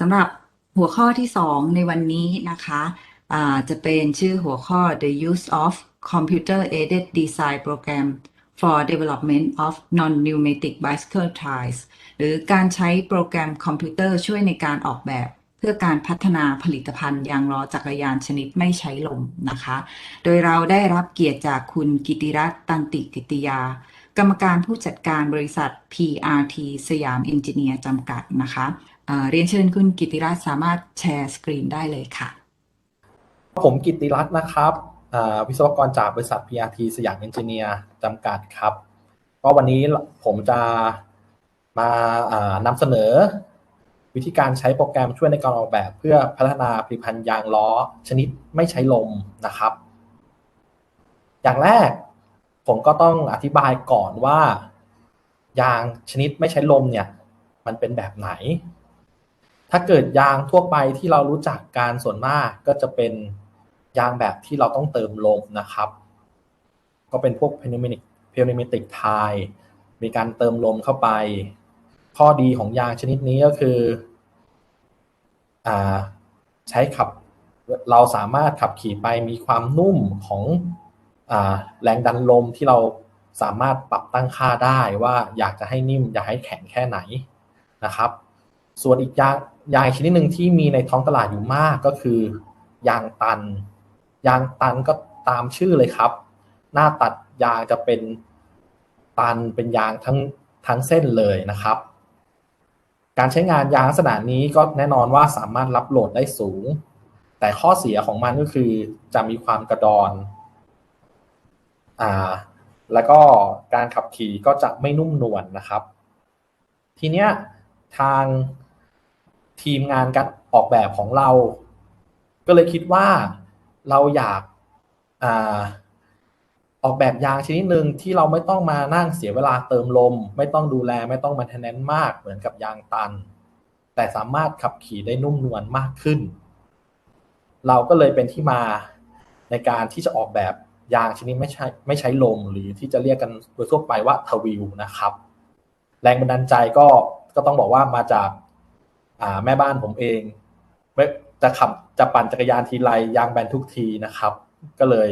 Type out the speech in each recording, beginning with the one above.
สำหรับหัวข้อที่ 2 ในวันนี้นะคะอ่าจะเป็นชื่อหัวข้อ The use of computer aided design program for development of non-pneumatic bicycle tires หรือการใช้โปรแกรมคอมพิวเตอร์ช่วยในการออกแบบ เพื่อการพัฒนาผลิตภัณฑ์ยางล้อจักรยานชนิดไม่ใช้ลมนะคะ โดยเราได้รับเกียรติจากคุณกิติรัตน์ตันติกิติยา กรรมการผู้จัดการบริษัท PRT สยามเอนจิเนียร์จำกัดนะคะ เรียนเชิญคุณกิติรัตน์สามารถแชร์สกรีนได้เลยค่ะ ผมกิติรัตน์นะครับวิศวกรจากบริษัท PRT สยามเอนจิเนียร์จำกัดครับก็วันนี้ผมจะมาอ่านำเสนอ วิธีการใช้โปรแกรมช่วยในการออกแบบ เพื่อพัฒนาผลิตภัณฑ์ยางล้อ ชนิดไม่ใช้ลมนะครับ อย่างแรกผมก็ต้องอธิบายก่อนว่า ยางชนิดไม่ใช้ลมเนี่ย มันเป็นแบบไหน ถ้าเกิดยางทั่วไปที่เรารู้จักการส่วนมากก็จะเป็นยางแบบที่เราต้องเติมลมนะครับ ก็เป็นพวกเพนิเมติกเพนิเมติกไทมีการเติมลมเข้าไป ข้อดีของยางชนิดนี้ก็คืออใช้ขับเราสามารถขับขี่ไปมีความนุ่มของอแรงดันลมที่เราสามารถปรับตั้งค่าได้ว่าอยากจะให้นิ่มอยากให้แข็งแค่ไหนนะครับ ส่วนอีกยางยางชนิดหนึ่งที่มีในท้องตลาดอยู่มากก็คือยางตัน ยางตันก็ตามชื่อเลยครับ หน้าตัดยางจะเป็นตันเป็นยางทั้งทั้งเส้นเลยนะครับ การใช้งานยางลักษณะนี้ก็แน่นอนว่าสามารถรับโหลดได้สูง แต่ข้อเสียของมันก็คือจะมีความกระดอนอ่าแล้วก็การขับขี่ก็จะไม่นุ่มนวลนนะครับ ทีเนี้ยทาง ทีมงานการออกแบบของเรา ก็เลยคิดว่าเราอยากอออกแบบยางชนิดหนึ่งที่เราไม่ต้องมานั่งเสียเวลาเติมลม ไม่ต้องดูแลไม่ต้องมาแทนแนนมากเหมือนกับยางตัน แต่สามารถขับขี่ได้นุ่มนวลมากขึ้น เราก็เลยเป็นที่มาในการที่จะออกแบบยางชนิดไม่ใช่ไม่ใช้ลมหรือที่จะเรียกกันโดยทั่วไปว่าทวิลนะครับ แรงบันดาลใจก็ก็ต้องบอกว่ามาจาก แม่บ้านผมเองจะขับจะปั่นจักรยานทีไรยางแบนทุกทีนะครับ ก็เลย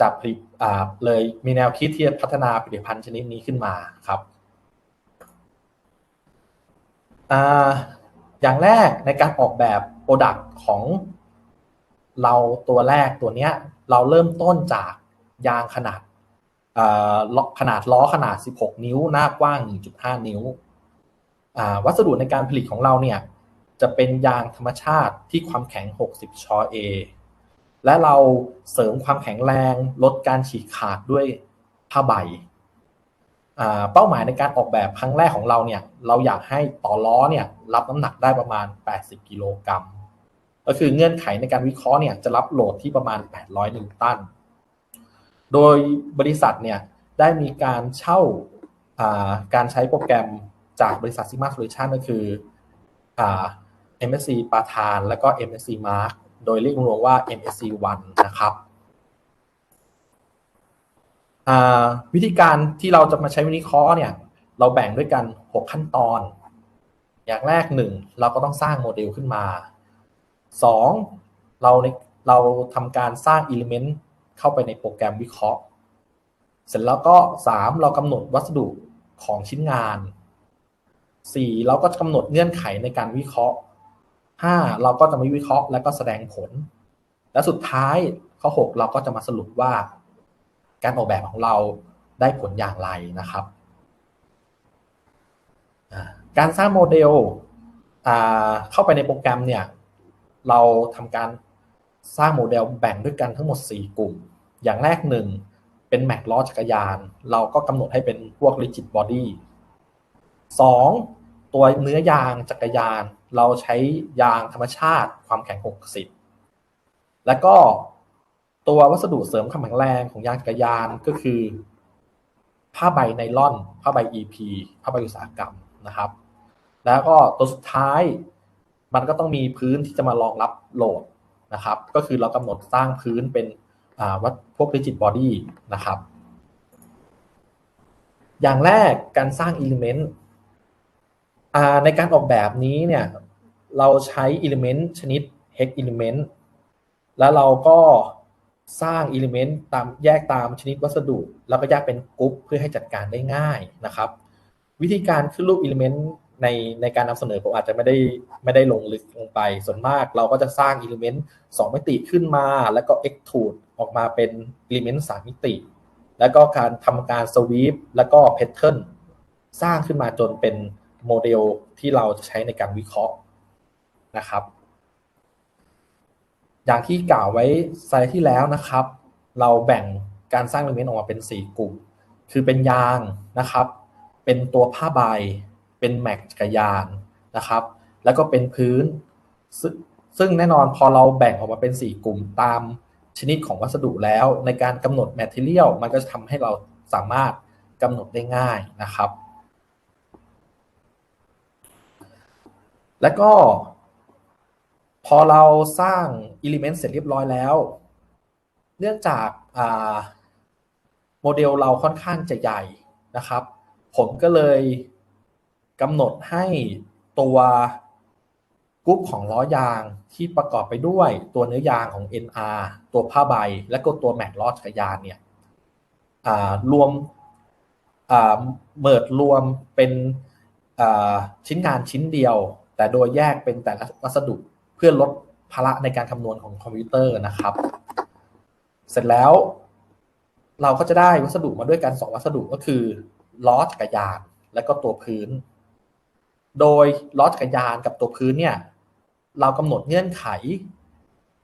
จับผลิตอ่าเลยมีแนวคิดที่จะพัฒนาผลิตภัณฑ์ชนิดนี้ขึ้นมาครับอ่าอย่างแรกในการออกแบบโปรดักต์ของเราตัวแรกตัวเนี้ยเราเริ่มต้นจากยางขนาดขนาดล้อขนาด 16 นิ้ว หน้ากว้าง 1.5 นิ้ว วัสดุในการผลิตของเราเนี่ยจะเป็นยางธรรมชาติที่ความแข็ง 60 ชอเอและเราเสริมความแข็งแรงลดการฉีกขาดด้วยผ้าใบ เป้าหมายในการออกแบบครั้งแรกของเราเนี่ยเราอยากให้ต่อล้อเนี่ยรับน้ำหนักได้ประมาณ 80 กิโลกรัม ก็คือเงื่อนไขในการวิเคราะห์เนี่ยจะรับโหลดที่ประมาณ 800 นิวตัน โดยบริษัทเนี่ยได้มีการเช่าการใช้โปรแกรม จากบริษัท Sigma Solution ก็คือ MSC ปาทาน แล้วก็ MSC Mark โดยเรียกรวมว่า MSC 1นะครับวิธีการที่เราจะมาใช้วิเคราะห์เนี่ย เราแบ่งด้วยกัน 6 ขั้นตอน อย่างแรก 1 เราก็ต้องสร้างโมเดลขึ้นมา 2 เราเราทำการสร้างอิเลเมนต์เข้าไปในโปรแกรมวิเคราะห์ เสร็จแล้วก็ 3 เรากำหนดวัสดุของชิ้นงาน 4เราก็กำหนดเงื่อนไขในการวิเคราะห์ 5 เราก็จะมีวิเคราะห์ แล้วก็แสดงผล และสุดท้ายข้อ 6 เราก็จะมาสรุปว่า การออกแบบของเราได้ผลอย่างไรนะครับ การสร้างโมเดลเข้าไปในโปรแกรมเนี่ยเราทำการสร้างโมเดลแบ่งด้วยกันทั้งหมด 4 กลุ่ม อย่างแรกหนึ่งเป็นแม็กล้อจักรยาน เราก็กำหนดให้เป็นพวก rigid body 2. ตัวเนื้อยางจักรยาน เราใช้ยางธรรมชาติความแข็ง 60 แล้วก็ตัววัสดุเสริมความแข็งแรงของยางจักรยานก็คือ ผ้าใบไนล่อนผ้าใบ EP ผ้าใบอุตสาหกรรมนะครับ แล้วก็ตัวสุดท้ายมันก็ต้องมีพื้นที่จะมารองรับโหลดนะครับ ก็คือเรากำหนดสร้างพื้นเป็นวัดพวก rigid body นะครับ อย่างแรกการสร้าง element ในการออกแบบนี้เนี่ยเราใช้ element ชนิด hex element แล้วเราก็สร้าง element ตามแยกตามชนิดวัสดุ แล้วก็แยกเป็นกรุ๊ปเพื่อให้จัดการได้ง่ายนะครับ วิธีการขึ้นรูป element ในในการนำเสนอผมอาจจะไม่ได้ไม่ได้ลงลึกลงไป ส่วนมากเราก็จะสร้าง element 2 มิติขึ้นมา แล้วก็ extrude ออกมาเป็น element 3 มิติ แล้วก็การทำการ sweep แล้วก็ pattern สร้างขึ้นมาจนเป็น โมเดลที่เราจะใช้ในการวิเคราะห์นะครับ อย่างที่กล่าวไว้ไซต์ที่แล้วนะครับ เราแบ่งการสร้าง element ออกมาเป็น 4 กลุ่ม คือเป็นยางนะครับ เป็นตัวผ้าใบ เป็นแม็กจักรยานนะครับ แล้วก็เป็นพื้นซึ่งซึ่งแน่นอนพอเราแบ่งออกมาเป็น 4 กลุ่มตามชนิดของวัสดุแล้วในการกำหนด material มันก็จะทำให้เราสามารถกำหนดได้ง่ายนะครับ แล้วก็พอเราสร้าง element เสร็จเรียบร้อยแล้ว เนื่องจากาโมเดลเราค่อนข้างจะใหญ่นะครับ ผมก็เลยกำหนดให้ตัวกรุ๊ปของล้อยางที่ประกอบไปด้วยตัวเนื้อยางของ NR ตัวผ้าใบ และก็ตัวแม็กล้อจักรยานเนี่ยรวมเมิดรวมเป็นชิ้นงานชิ้นเดียว แต่โดยแยกเป็นแต่ละวัสดุเพื่อลดภาระในการคำนวณของคอมพิวเตอร์นะครับ เสร็จแล้ว เราก็จะได้วัสดุมาด้วยกันสองวัสดุก็คือล้อจักรยานและก็ตัวพื้น โดยล้อจักรยานกับตัวพื้นเนี่ยเรากำหนดเงื่อนไข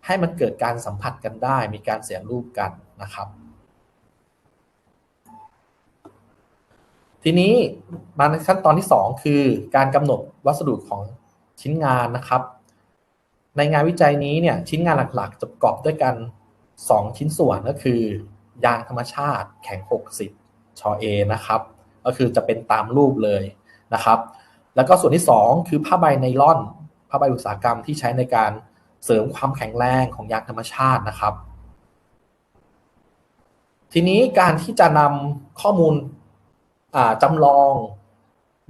ให้มันเกิดการสัมผัสกันได้ มีการเสียรูปกันนะครับ ทีนี้มาในขั้นตอนที่ 2 คือการกำหนดวัสดุของ ชิ้นงานนะครับ ในงานวิจัยนี้เนี่ยชิ้นงานหลักๆ จะประกอบด้วยกัน 2 ชิ้นส่วนก็คือ ยางธรรมชาติแข็ง 60 ชอเอนะครับ ก็คือจะเป็นตามรูปเลยนะครับ แล้วก็ส่วนที่ 2 คือผ้าใบไนล่อนผ้าใบอุตสาหกรรมที่ใช้ในการเสริมความแข็งแรงของยางธรรมชาตินะครับ ทีนี้การที่จะนำข้อมูลจำลอง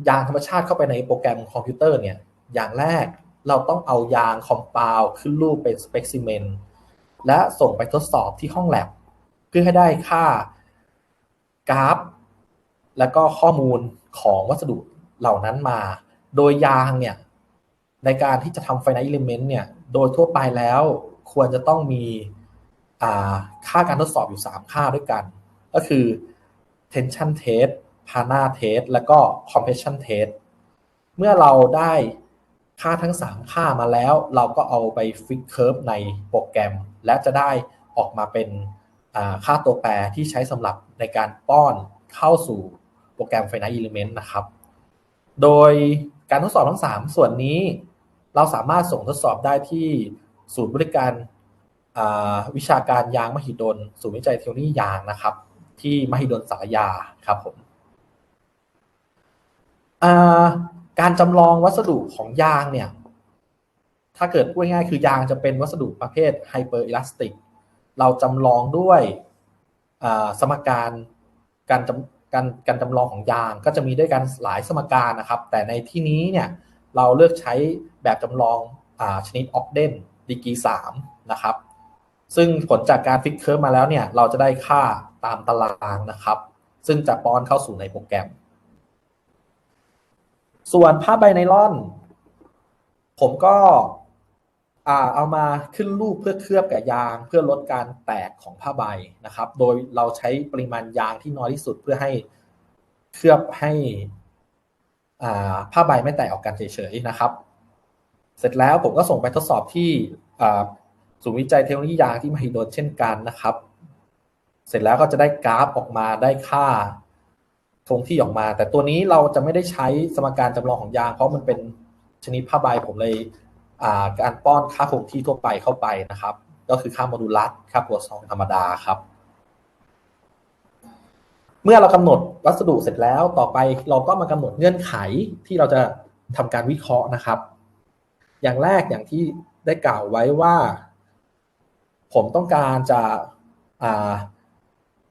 ยางธรรมชาติเข้าไปในโปรแกรมคอมพิวเตอร์เนี่ย อย่างแรกเราต้องเอายางคอมเปาขึ้นรูปเป็นสเปกซิเมนและส่งไปทดสอบที่ห้องแลบเพื่อให้ได้ค่ากราฟ แล้วก็ข้อมูลของวัสดุเหล่านั้นมา โดยยางเนี่ย ในการที่จะทำไฟน a ล element เนี่ย โดยทั่วไปแล้วควรจะต้องมีค่าการทดสอบอยู่ 3 ค่าด้วยกัน ก็คือ tension test pana test แล้วก็ compression test เมื่อเราได้ ค่าทั้ง 3 ค่ามาแล้ว เราก็เอาไปฟิกเคอร์ฟในโปรแกรม และจะได้ออกมาเป็นค่าตัวแปรที่ใช้สำหรับในการป้อนเข้าสู่โปรแกรม Finite Element นะครับ โดยการทดสอบทั้ง 3 ส่วนนี้ เราสามารถส่งทดสอบได้ที่ศูนย์บริการวิชาการยางมหิดล ศูนย์วิจัยเทคโนโลยียางนะครับ ที่มหิดลสารยาครับผม การจำลองวัสดุของยางเนี่ย ถ้าเกิดพูดง่ายๆคือยางจะเป็นวัสดุประเภทไฮเปอร์อิลาสติก เราจำลองด้วยสมการการจำการการจำลองของยางก็จะมีด้วยกันหลายสมการนะครับ แต่ในที่นี้เนี่ยเราเลือกใช้แบบจำลองอชนิดออกเดนดีกรี3นะครับ ซึ่งผลจากการฟิกเคอร์มาแล้วเนี่ยเราจะได้ค่าตามตารางนะครับ ซึ่งจะป้อนเข้าสู่ในโปรแกรม ส่วนผ้าใบไนล่อน ผมก็เอามาขึ้นรูปเพื่อเคลือบกับยางเพื่อลดการแตกของผ้าใบนะครับ โดยเราใช้ปริมาณยางที่น้อยที่สุดเพื่อให้เคลือบให้ผ้าใบไม่แตกออกกันเฉยๆนะครับ เสร็จแล้วผมก็ส่งไปทดสอบที่ศูนย์วิจัยเทคโนโลยียางที่มหิดลเช่นกันนะครับ เสร็จแล้วก็จะได้กราฟออกมาได้ค่า คงที่ออกมา แต่ตัวนี้เราจะไม่ได้ใช้สมการจำลองของยาง เพราะมันเป็นชนิดผ้าใบผมเลยการป้อนค่าคงที่ทั่วไปเข้าไปนะครับ ก็คือค่าโมดูลัสค่าโปรซองธรรมดาครับ เมื่อเรากำหนดวัสดุเสร็จแล้วต่อไปเราก็มากำหนดเงื่อนไขที่เราจะทำการวิเคราะห์นะครับ อย่างแรกอย่างที่ได้กล่าวไว้ว่า ผมต้องการจะ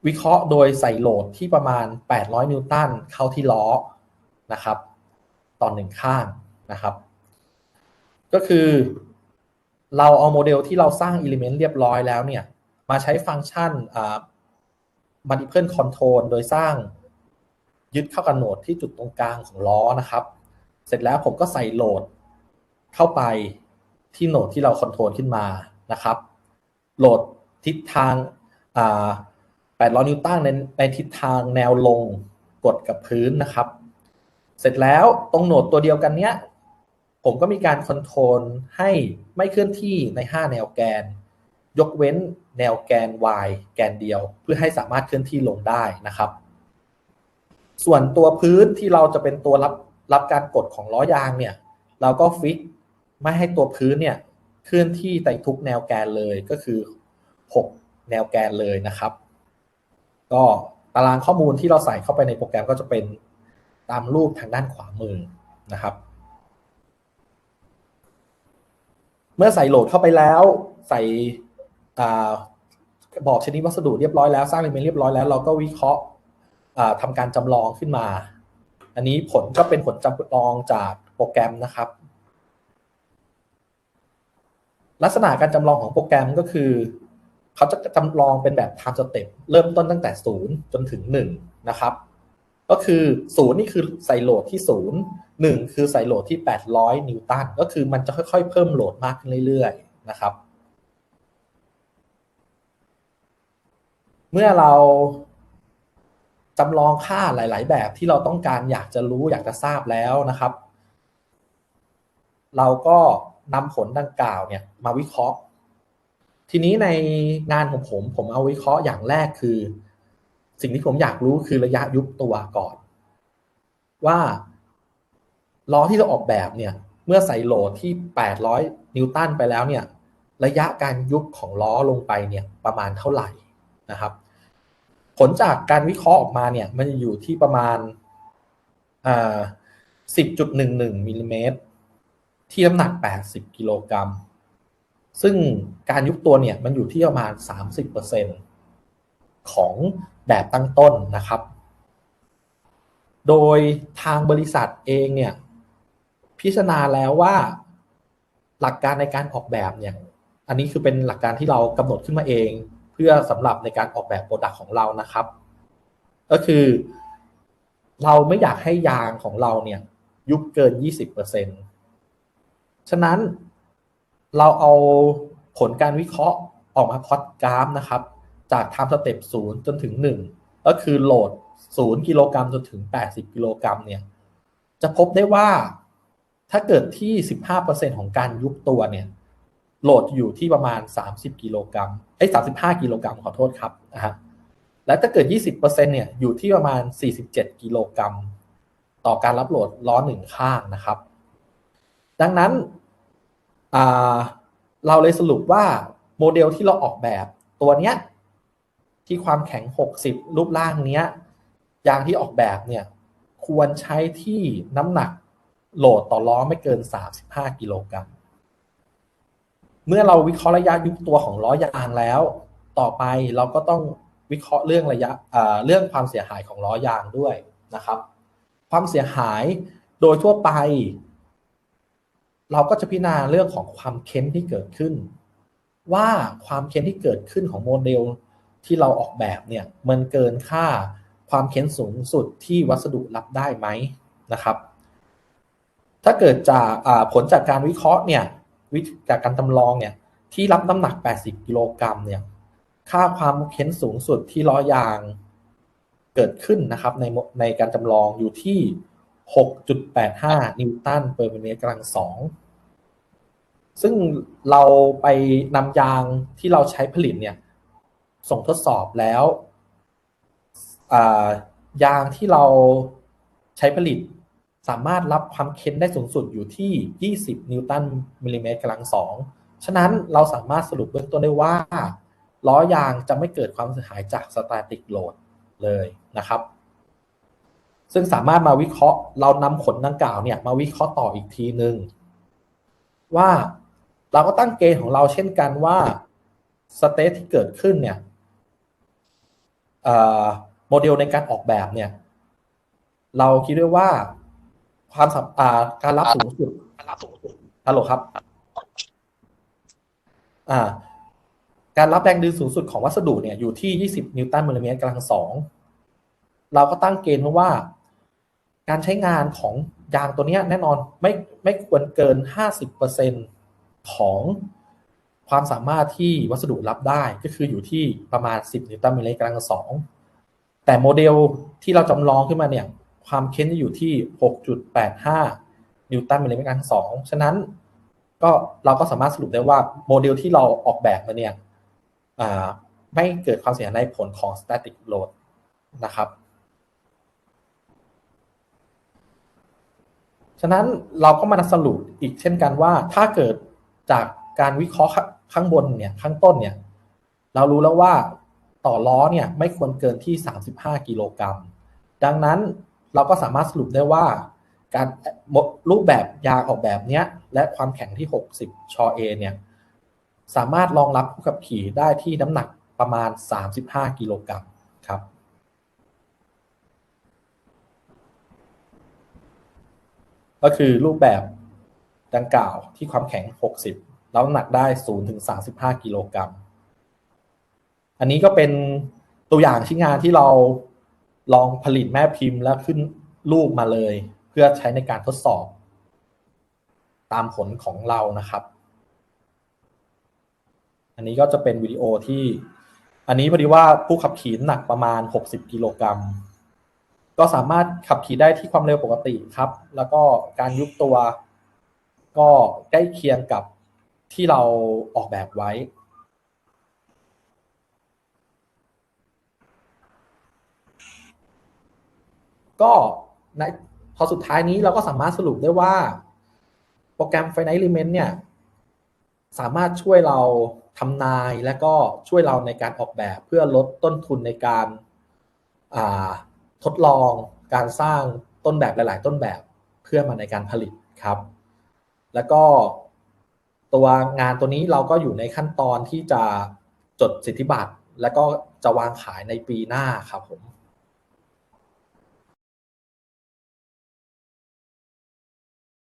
วิเคราะห์โดยใส่โหลดที่ประมาณ 800 นิวตันเข้าที่ล้อนะครับตอนหนึ่งข้างนะครับ ก็คือเราเอาโมเดลที่เราสร้าง Element เรียบร้อยแล้วเนี่ย มาใช้ฟังก์ชันอ่า multiple control โดยสร้างยึดเข้ากับโหนดที่จุดตรงกลางของล้อนะครับ เสร็จแล้วผมก็ใส่โหลดเข้าไปที่โหนดที่เราคอนโทรลขึ้นมานะครับ โหลดทิศทางอ่า 800 นิวตันในในทิศทางแนวลงกดกับพื้นนะครับ เสร็จแล้วตรงโหนดตัวเดียวกันเนี้ย ผมก็มีการคอนโทรลให้ไม่เคลื่อนที่ใน 5 แนวแกน ยกเว้นแนวแกน y แกนเดียว เพื่อให้สามารถเคลื่อนที่ลงได้นะครับ ส่วนตัวพื้นที่เราจะเป็นตัวรับรับการกดของล้อยางเนี่ย เราก็ฟิกไม่ให้ตัวพื้นเนี่ยเคลื่อนที่ในทุกแนวแกนเลยก็คือ 6 แนวแกนเลยนะครับ ก็ตารางข้อมูลที่เราใส่เข้าไปในโปรแกรมก็จะเป็นตามรูปทางด้านขวามือนะครับ เมื่อใส่โหลดเข้าไปแล้วใส่บอกชนิดวัสดุเรียบร้อยแล้วสร้าง element เรียบร้อยแล้ว เราก็วิเคราะห์ทำการจำลองขึ้นมา อันนี้ผลก็เป็นผลจำลองจากโปรแกรมนะครับ ลักษณะการจำลองของโปรแกรมก็คือ เขาจะจำลองเป็นแบบ time step เริ่มต้นตั้งแต่0จนถึง1นะครับ ก็คือ0นี่คือใส่โหลดที่0 1คือใส่โหลดที่ 800 นิวตันก็คือมันจะค่อยๆ เพิ่มโหลดมากขึ้นเรื่อยๆนะครับ เมื่อเราจำลองค่าหลาย ๆ แบบที่เราต้องการอยากจะรู้อยากจะทราบแล้วนะครับ เราก็นำผลดังกล่าวเนี่ยมาวิเคราะห์ ทีนี้ในงานของผม ผมเอาวิเคราะห์อย่างแรกคือ สิ่งที่ผมอยากรู้คือระยะยุบตัวก่อน ว่าล้อที่เราออกแบบเนี่ย เมื่อใส่โหลดที่ 800 นิวตันไปแล้วเนี่ย ระยะการยุบของล้อลงไปเนี่ยประมาณเท่าไหร่นะครับ ผลจากการวิเคราะห์ออกมาเนี่ย มันจะอยู่ที่ประมาณ10.11มิลลิเมตรที่น้ำหนัก 80 กิโลกรัม ซึ่งการยุบตัวเนี่ยมันอยู่ที่ประมาณ 30%ของแบบตั้งต้นนะครับ โดยทางบริษัทเองเนี่ยพิจารณาแล้วว่าหลักการในการออกแบบเนี่ย อันนี้คือเป็นหลักการที่เรากำหนดขึ้นมาเอง เพื่อสำหรับในการออกแบบโปรดักต์ของเรานะครับ ก็คือ เราไม่อยากให้ยางของเราเนี่ยยุบเกิน 20%ฉะนั้น เราเอาผลการวิเคราะห์ออกมาพอตกราฟนะครับ จาก time step 0จนถึง1ก็คือโหลด0กิโลกรัมจนถึง80กิโลกรัมเนี่ย จะพบได้ว่าถ้าเกิดที่15%ของการยุบตัวเนี่ย โหลดอยู่ที่ประมาณ30กิโลกรัมเอ้ย35กิโลกรัมขอโทษครับนะฮะและถ้าเกิด20%เนี่ยอยู่ที่ประมาณ47กิโลกรัมต่อการรับโหลดล้อหนึ่งข้างนะครับ ดังนั้น เราเลยสรุปว่าโมเดลที่เราออกแบบตัวเนี้ยที่ความแข็ง 60 รูปร่างเนี้ยยางที่ออกแบบเนี่ยควรใช้ที่น้ำหนักโหลดต่อล้อไม่เกิน 35 กิโลกรัม เมื่อเราวิเคราะห์ระยะยุบตัวของล้อยางแล้ว ต่อไปเราก็ต้องวิเคราะห์เรื่องระยะเรื่องความเสียหายของล้อยางด้วยนะครับ ความเสียหายโดยทั่วไป เราก็จะพิจารณาเรื่องของความเค้นที่เกิดขึ้น ว่าความเค้นที่เกิดขึ้นของโมเดลที่เราออกแบบเนี่ยมันเกินค่าความเค้นสูงสุดที่วัสดุรับได้ไหมนะครับ ถ้าเกิดจากผลจากการวิเคราะห์เนี่ยวิจากการจำลองเนี่ยที่รับน้ำหนัก 80 กิโลกรัมเนี่ยค่าความเค้นสูงสุดที่ล้อยางเกิดขึ้นนะครับในในการจำลองอยู่ที่ 6.85 นิวตันเปอร์มิลลิเมตรกำลังสองซึ่งเราไปนำยางที่เราใช้ผลิตเนี่ย ส่งทดสอบแล้วยางที่เราใช้ผลิตสามารถรับความเค้นได้สูงสุดอยู่ที่ 20 นิวตันมิลลิเมตรกำลังสองฉะนั้นเราสามารถสรุปเบื้องต้นได้ว่า ล้อยางจะไม่เกิดความเสียหายจากสแตติกโหลดเลยนะครับ ซึ่งสามารถมาวิเคราะห์เรานำผลดังกล่าวเนี่ยมาวิเคราะห์ต่ออีกทีหนึ่งว่าเราก็ตั้งเกณฑ์ของเราเช่นกันว่าสเตทที่เกิดขึ้นเนี่ยโมเดลในการออกแบบเนี่ย เราคิดด้วยว่าความการรับสูงสุดฮัลโหลครับ อ่า การรับแรงดึงสูงสุดของวัสดุเนี่ยอยู่ที่ 20 นิวตันมิลลิเมตรกำลังสอง เราก็ตั้งเกณฑ์ว่า การใช้งานของยางตัวนี้แน่นอนไม่ไม่ควรเกิน 50%ของความสามารถที่วัสดุรับได้ก็คืออยู่ที่ประมาณ 10 นิวตันเมตรกำลังสองแต่โมเดลที่เราจำลองขึ้นมาเนี่ยความเค้นจะอยู่ที่ 6.85 นิวตันเมตรกำลังสองฉะนั้นก็เราก็สามารถสรุปได้ว่าโมเดลที่เราออกแบบมาเนี่ยไม่เกิดความเสียหายในผลของ static load นะครับ ฉะนั้นเราก็มาสรุปอีกเช่นกันว่า ถ้าเกิดจากการวิเคราะห์ข้างบนเนี่ยข้างต้นเนี่ย เรารู้แล้วว่าต่อล้อเนี่ยไม่ควรเกินที่ 35 กิโลกรัม ดังนั้นเราก็สามารถสรุปได้ว่า การรูปแบบยางออกแบบเนี้ย และความแข็งที่ 60 ชอเอเนี่ย สามารถรองรับผู้ขับขี่ได้ที่น้ำหนักประมาณ 35 กิโลกรัมครับ ก็คือรูปแบบดังกล่าวที่ความแข็ง 60 แล้วน้ำหนักได้0ถึง35 กิโลกรัม อันนี้ก็เป็นตัวอย่างชิ้นงานที่เราลองผลิตแม่พิมพ์แล้วขึ้นรูปมาเลย เพื่อใช้ในการทดสอบ ตามผลของเรานะครับ อันนี้ก็จะเป็นวิดีโอที่ อันนี้พอดีว่าผู้ขับขี่หนักประมาณ 60 กิโลกรัม ก็สามารถขับขี่ได้ที่ความเร็วปกติครับ แล้วก็การยุบตัว ก็ใกล้เคียงกับที่เราออกแบบไว้ ก็ในพอสุดท้ายนี้เราก็สามารถสรุปได้ว่า โปรแกรม Finite Element เนี่ย สามารถช่วยเราทำนายและก็ช่วยเราในการออกแบบเพื่อลดต้นทุนในการอ่า ทดลองการสร้างต้นแบบหลาย ๆ ต้นแบบเพื่อมาในการผลิตครับ แล้วก็ตัวงานตัวนี้เราก็อยู่ในขั้นตอนที่จะจดสิทธิบัตร แล้วก็จะวางขายในปีหน้าครับผม